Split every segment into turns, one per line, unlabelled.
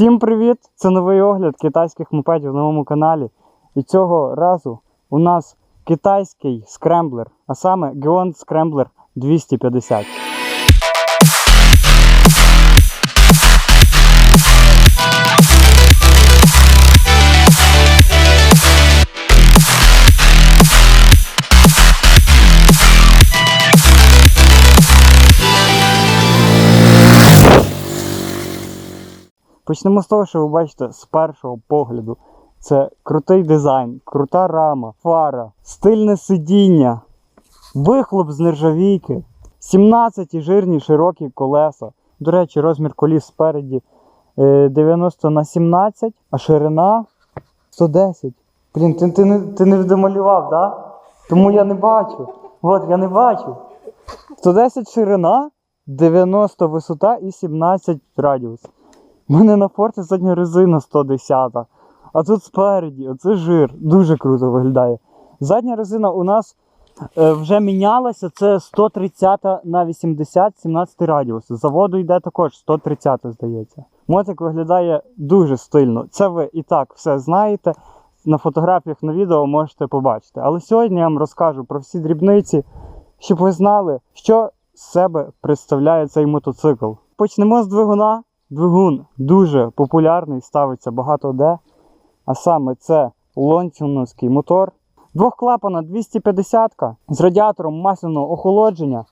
Всім привіт! Це новий огляд китайських мопедів на новому каналі. І цього разу у нас китайський скремблер, а саме Geon Scrambler 250. Почнемо з того, що ви бачите з першого погляду. Це крутий дизайн, крута рама, фара, стильне сидіння, вихлоп з нержавійки, 17 жирні широкі колеса. До речі, розмір коліс спереді е, 90 на 17, а ширина 110. Блін, ти, ти, не, ти не домалював. Да? Тому я не бачу. От, я не бачу. 110 ширина, 90 висота і 17 радіус. У мене на форті задня резина 110, а тут спереді, оце жир. Дуже круто виглядає. Задня резина у нас е, вже мінялася, це 130 на 80, 17 радіус. З заводу йде також 130, здається. Мотик виглядає дуже стильно. Це ви і так все знаєте. На фотографіях на відео можете побачити. Але сьогодні я вам розкажу про всі дрібниці, щоб ви знали, що з себе представляє цей мотоцикл. Почнемо з двигуна. Двигун дуже популярний, ставиться багато де. А саме це лонтюновський мотор. Двохклапана 250 з радіатором масляного охолодження,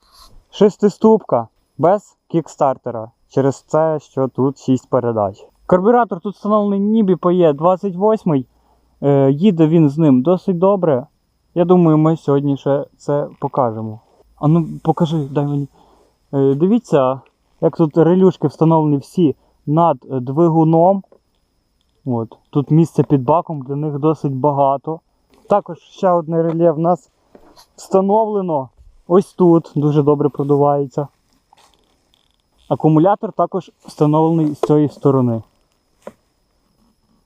шестиступка без кікстартера. Через це, що тут 6 передач. Карбюратор тут встановлений ніби PE 28 Е, їде він з ним досить добре. Я думаю, ми сьогодні ще це покажемо. А ну покажи, дай мені. Е, дивіться, як тут релюшки встановлені всі над е, двигуном. От. Тут місце під баком, для них досить багато. Також ще одне реле в нас встановлено ось тут, дуже добре продувається. Акумулятор також встановлений з цієї сторони.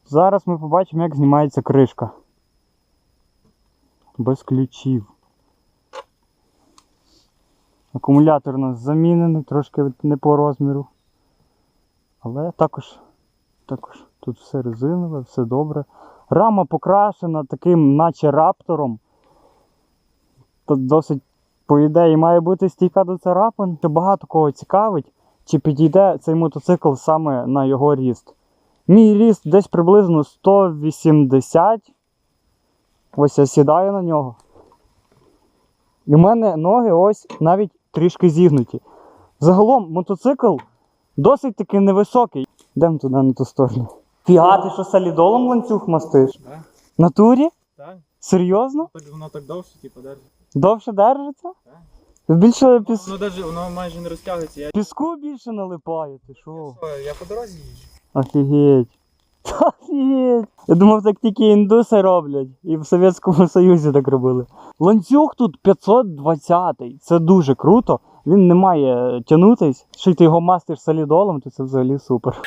Зараз ми побачимо, як знімається кришка. Без ключів. Акумулятор у нас замінений, трошки не по розміру. Але також, також тут все резинове, все добре. Рама покрашена таким, наче раптором. Тут досить, по ідеї, має бути стійка до царапин. Багато кого цікавить, чи підійде цей мотоцикл саме на його ріст. Мій ріст десь приблизно 180. Ось я сідаю на нього. І в мене ноги ось навіть трішки зігнуті. Загалом мотоцикл досить таки невисокий. Йдемо туди на ту сторону. Фіга, ти що солідолом ланцюг мастиш?
Да.
В Натурі?
Так,
Серйозно?
так воно так довше, типу, держить.
Довше держиться? Більше піс...
Воно даже воно майже не розтягується. Я,
піску більше налипає, ти? Що,
я по дорозі їжджу.
Офігеть. Я думав, так тільки індуси роблять. І в Совєтському Союзі так робили. Ланцюг тут 520 Це дуже круто. Він не має тягнутись. що ти його мастиш солідолом, то це взагалі супер.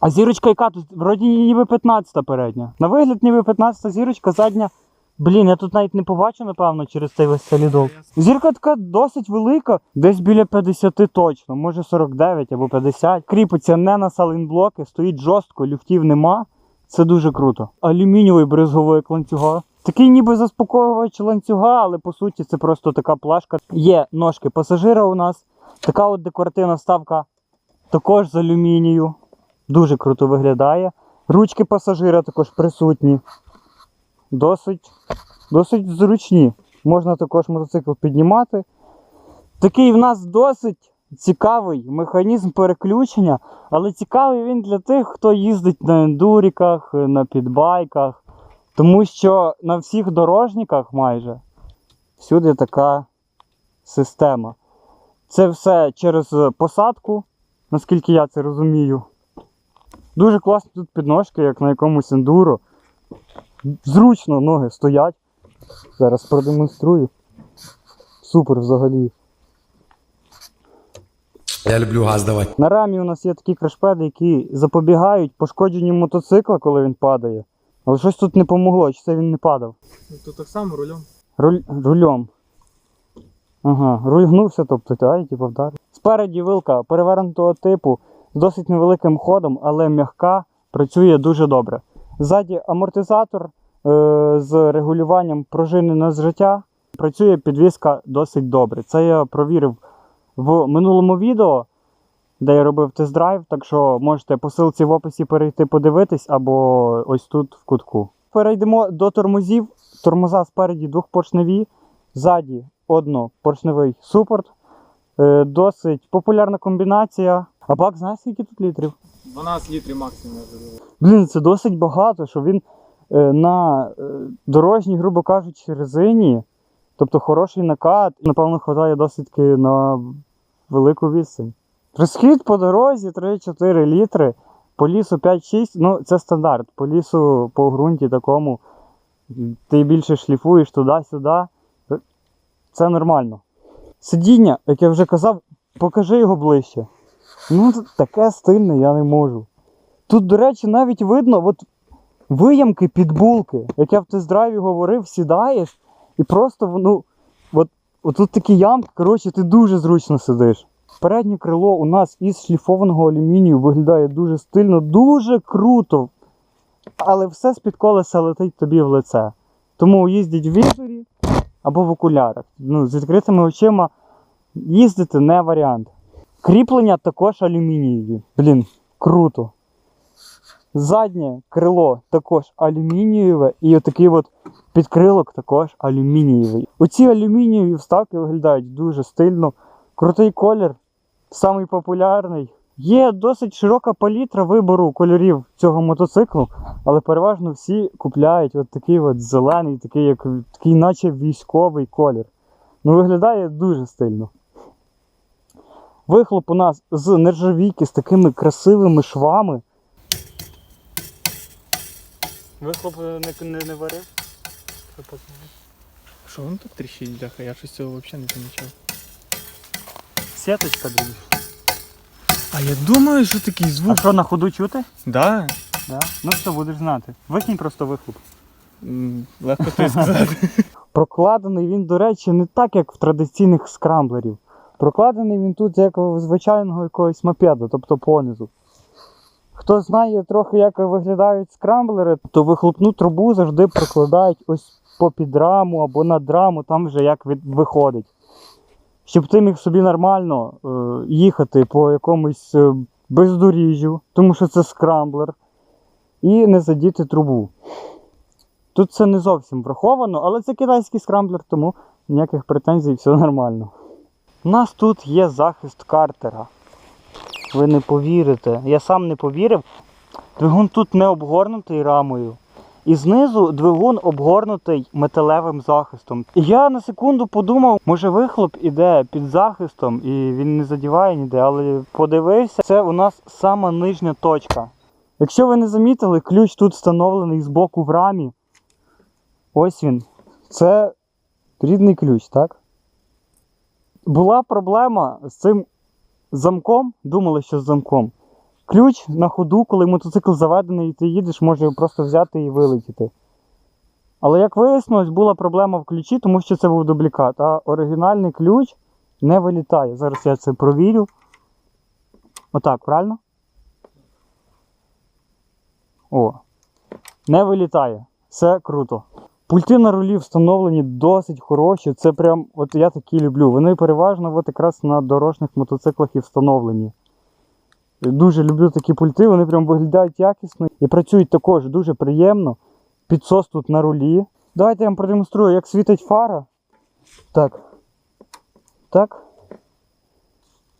А зірочка яка тут? Вроді ніби 15 передня. На вигляд ніби 15 зірочка, задня. Блін, я тут навіть не побачу, напевно, через цей весь солідол. Зірка така досить велика, десь біля 50 точно, може 49 або 50. Кріпиться не на салінблоки, стоїть жорстко, люфтів нема. Це дуже круто. Алюмінієвий бризговик ланцюга. Такий ніби заспокоювач ланцюга, але по суті це просто така плашка. Є ножки пасажира у нас. Така от декоративна вставка також з алюмінію. Дуже круто виглядає. Ручки пасажира також присутні. Досить, досить зручні. Можна також мотоцикл піднімати. Такий в нас досить цікавий механізм переключення, але цікавий він для тих, хто їздить на ендуріках, на підбайках. Тому що на всіх дорожниках майже всюди така система. Це все через посадку, наскільки я це розумію. Дуже класні тут підножки, як на якомусь ендуро. Зручно ноги стоять. Зараз продемонструю. Супер взагалі.
Я люблю газ давати.
На рамі у нас є такі крашпеди, які запобігають пошкодженню мотоцикла, коли він падає. Але щось тут не помогло, чи це він не падав.
Тут так само рулем.
Руль, рульом. Ага, руль гнувся, тобто, та, і типу вдарив. Спереді вилка перевернутого типу з досить невеликим ходом, але м'яка, працює дуже добре. Ззаді амортизатор е, з регулюванням пружини на зжиття. Працює підвіска досить добре. Це я провірив в минулому відео, де я робив тест-драйв, так що можете по ссылці в описі перейти подивитись або ось тут в кутку. Перейдемо до тормозів. Тормоза спереді двохпоршневі, ззаді однопоршневий супорт. Е, досить популярна комбінація. А бак знаєш, скільки тут літрів?
12 літрів максимум я задаю.
Блін, це досить багато, що він е, на е, дорожній, грубо кажучи, резині, тобто хороший накат, напевно, хватає досить на велику відстань. Розхід по дорозі 3-4 літри, по лісу 5-6, ну це стандарт. По лісу, по ґрунті такому, ти більше шліфуєш туди-сюди. Це нормально. Сидіння, як я вже казав, покажи його ближче. Ну, таке стильне я не можу. Тут, до речі, навіть видно от виямки під булки. Як я в тест-драйві говорив, сідаєш і просто ну, от, от тут такі ямки, коротше, ти дуже зручно сидиш. Переднє крило у нас із шліфованого алюмінію виглядає дуже стильно, дуже круто. Але все з-під колеса летить тобі в лице. Тому їздіть в візорі або в окулярах. Ну, з відкритими очима їздити не варіант. Кріплення також алюмінієві. Блін, круто. Заднє крило також алюмінієве, і отакий от підкрилок також алюмінієвий. Оці алюмінієві вставки виглядають дуже стильно. Крутий колір, самий популярний. Є досить широка палітра вибору кольорів цього мотоциклу, але переважно всі купляють от такий от зелений, такий, як, такий наче військовий колір. Ну, виглядає дуже стильно. Вихлоп у нас з нержавійки з такими красивими швами. Вихлоп не, не, не варив?
Що воно тут тріщить, бляха? Я щось цього взагалі не помічав.
Сіточка, друзі.
А я думаю, що такий
А
звук.
що на ходу чути?
Да?
Да. Ну що, будеш знати. Викинь просто вихлоп.
М, Легко тобі сказати.
Прокладений він, до речі, не так, як в традиційних скрамблерів. Прокладений він тут як звичайного якогось мопеда, тобто понизу. Хто знає трохи, як виглядають скрамблери, то вихлопну трубу завжди прокладають ось попід раму або над раму, там вже як від... виходить. Щоб ти міг собі нормально е, їхати по якомусь е, бездоріжжю, тому що це скрамблер, і не задіти трубу. Тут це не зовсім враховано, але це китайський скрамблер, тому ніяких претензій, все нормально. У нас тут є захист картера. Ви не повірите. Я сам не повірив. Двигун тут не обгорнутий рамою. І знизу двигун обгорнутий металевим захистом. І я на секунду подумав, може вихлоп іде під захистом і він не задіває ніде, але подивився, це у нас сама нижня точка. Якщо ви не замітили, ключ тут встановлений збоку в рамі. Ось він. Це рідний ключ, так? Була проблема з цим замком. Думали, що з замком. Ключ на ходу, коли мотоцикл заведений і ти їдеш, може просто взяти і вилетіти. Але як вияснилось, була проблема в ключі, тому що це був дублікат, а оригінальний ключ не вилітає. Зараз я це провірю. Отак, правильно? О. Не вилітає. Все круто. Пульти на рулі встановлені досить хороші. Це прям, от я такі люблю. Вони переважно от якраз на дорожніх мотоциклах і встановлені. Дуже люблю такі пульти, вони прям виглядають якісно і працюють також дуже приємно. Підсос тут на рулі. Давайте я вам продемонструю, як світить фара. Так. Так.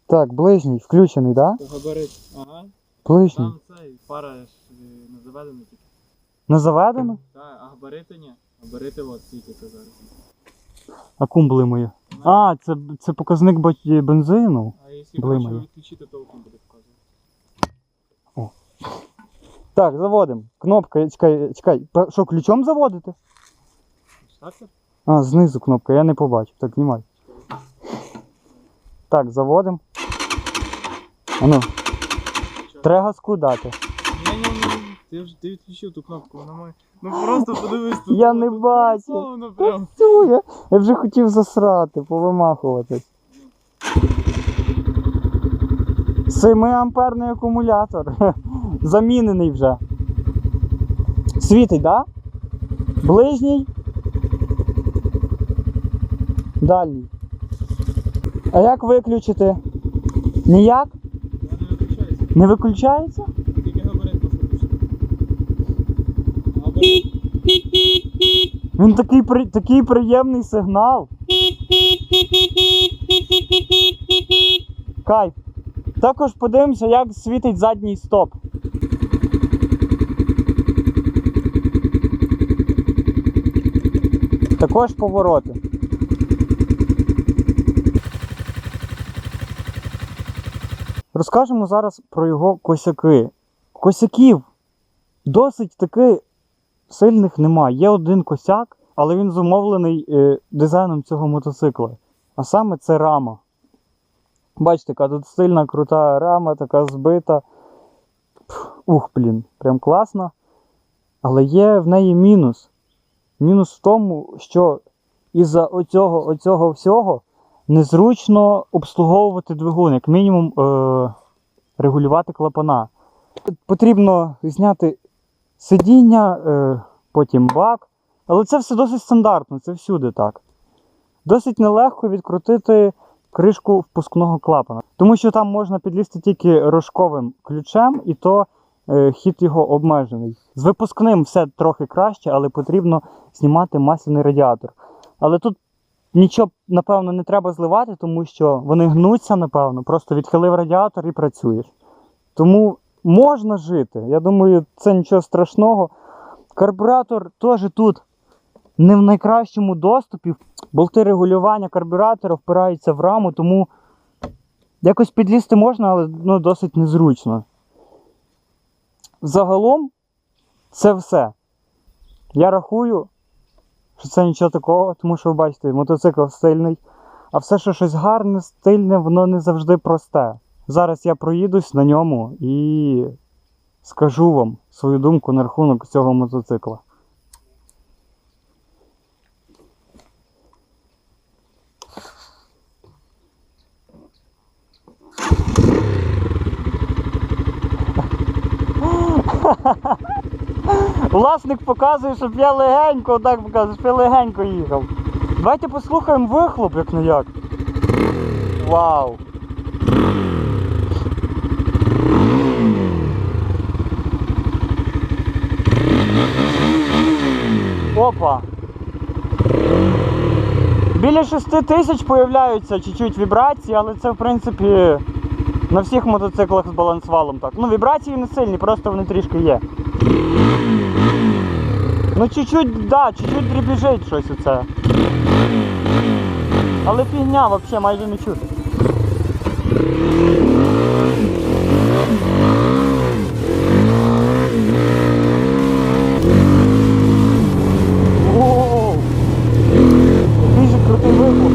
Так, ближній, включений, так? Да?
Габарит. Ага.
Ближній.
Там цей пара ж е, не заведена тільки.
Не заведено?
Так, а габарити ні. Габарити от світяться зараз.
А кум блимає. А, це, це показник бать- бензину.
А якщо
Блимає.
коротше, відключити, то окно буде показувати.
Так, заводимо. Кнопка, чекай, чекай. Пе- Що, ключом заводити? А, знизу кнопка, я не побачив. Так, знімай. Так, заводимо. Ану, треба газку дати.
Ні-ні-ні, ти вже ти відключив ту кнопку, вона має. Ну просто подивись тут.
Я не бачу.
прям.
Тю, я, я вже хотів засрати, повимахуватись. амперний акумулятор. Замінений вже. Світить, так? Да? Ближній. Дальній. А як виключити? Ніяк?
Я не виключаюся.
Не виключається?
Тільки габарит послухайте. Або
Він такий, при... такий приємний сигнал. Кайф. Також подивимося, як світить задній стоп. Також повороти. Розкажемо зараз про його косяки. Косяків досить таки сильних немає. Є один косяк, але він зумовлений е, дизайном цього мотоцикла. А саме це рама. Бачите, яка тут сильна, крута рама, така збита. Ух, блін, прям класно. Але є в неї мінус. Мінус в тому, що із-за оцього, оцього всього незручно обслуговувати двигун, як мінімум е- регулювати клапана. Потрібно зняти сидіння, е, потім бак. Але це все досить стандартно, це всюди так. Досить нелегко відкрутити кришку впускного клапана, тому що там можна підлізти тільки рожковим ключем, і то е, хід його обмежений. З випускним все трохи краще, але потрібно знімати масляний радіатор. Але тут нічого, напевно, не треба зливати, тому що вони гнуться, напевно, просто відхилив радіатор і працюєш. Тому можна жити. Я думаю, це нічого страшного. Карбюратор теж тут не в найкращому доступі. Болти регулювання карбюратора впираються в раму, тому якось підлізти можна, але ну, досить незручно. Загалом це все. Я рахую, що це нічого такого, тому що ви бачите, мотоцикл стильний. А все, що щось гарне, стильне, воно не завжди просте. Зараз я проїдусь на ньому і скажу вам свою думку на рахунок цього мотоцикла. Власник показує, щоб я легенько, так показує, щоб я легенько їхав. Давайте послухаємо вихлоп, як не як. Вау! Опа! Біля 6 тисяч появляються чуть-чуть вібрації, але це в принципі на всіх мотоциклах з балансвалом так. Ну, вібрації не сильні, просто вони трішки є. Ну чуть-чуть, да, чуть-чуть дрібіжить щось оце. Але фігня взагалі майже не чути. Воу! Який же крутий вихлоп.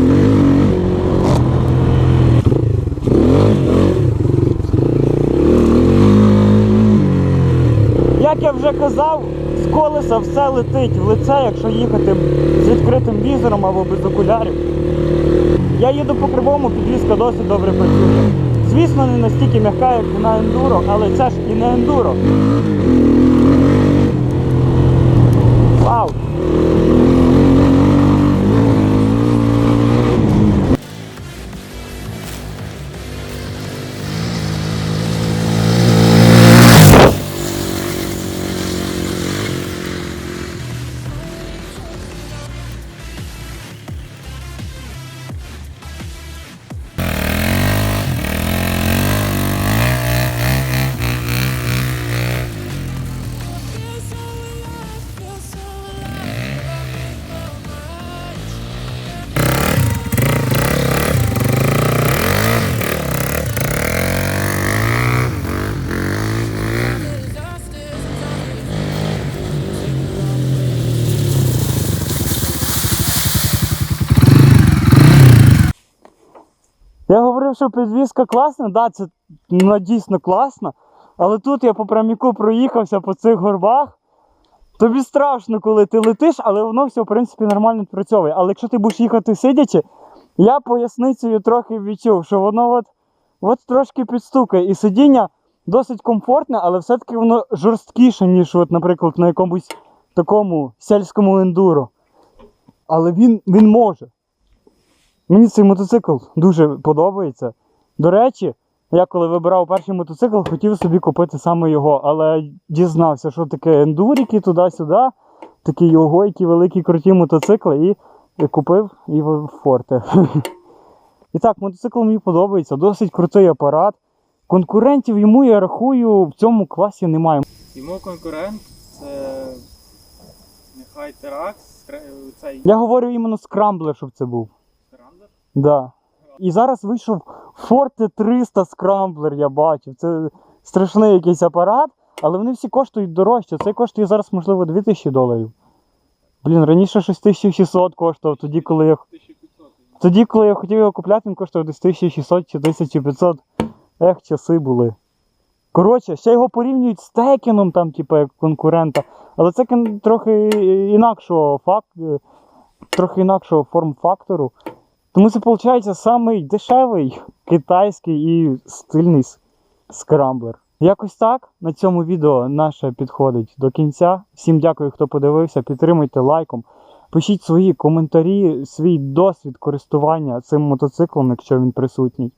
Як я вже казав, з колеса все летить в лице, якщо їхати з відкритим візором або без окулярів. Я їду по кривому, підвізка досить добре працює. Звісно, не настільки м'яка, як на ендуро, але це ж і не ендуро. Я що підвізка класна, да, це вона дійсно класна. Але тут я по пряміку проїхався по цих горбах. Тобі страшно, коли ти летиш, але воно все, в принципі, нормально відпрацьовує. Але якщо ти будеш їхати сидячи, я поясницею трохи відчув, що воно от от трошки підстукає. І сидіння досить комфортне, але все-таки воно жорсткіше, ніж, от, наприклад, на якомусь такому сельському ендуро. Але він, він може. Мені цей мотоцикл дуже подобається. До речі, я коли вибирав перший мотоцикл, хотів собі купити саме його, але дізнався, що таке ендуріки туди-сюди, такі його, які великі круті мотоцикли, і, купив і в форте. І так, мотоцикл мені подобається, досить крутий апарат. Конкурентів йому, я рахую, в цьому класі немає.
Йому конкурент це нехай Теракс, цей
Я говорю іменно скрамблер, щоб це був. Да. І зараз вийшов Forte 300 скрамблер, я бачив. Це страшний якийсь апарат, але вони всі коштують дорожче. Цей коштує зараз, можливо, 2000 доларів. Блін, раніше щось 1600 коштував, тоді, коли я, тоді, коли я хотів його купляти, він коштував десь 1600 чи 1500. Ех, часи були. Коротше, ще його порівнюють з Текеном, там, типу, як конкурента. Але це трохи інакшого фак... е, трохи інакшого форм-фактору. Тому це виходить самий дешевий китайський і стильний скрамблер. Якось так на цьому відео наше підходить до кінця. Всім дякую, хто подивився. Підтримуйте лайком. Пишіть свої коментарі, свій досвід користування цим мотоциклом, якщо він присутній.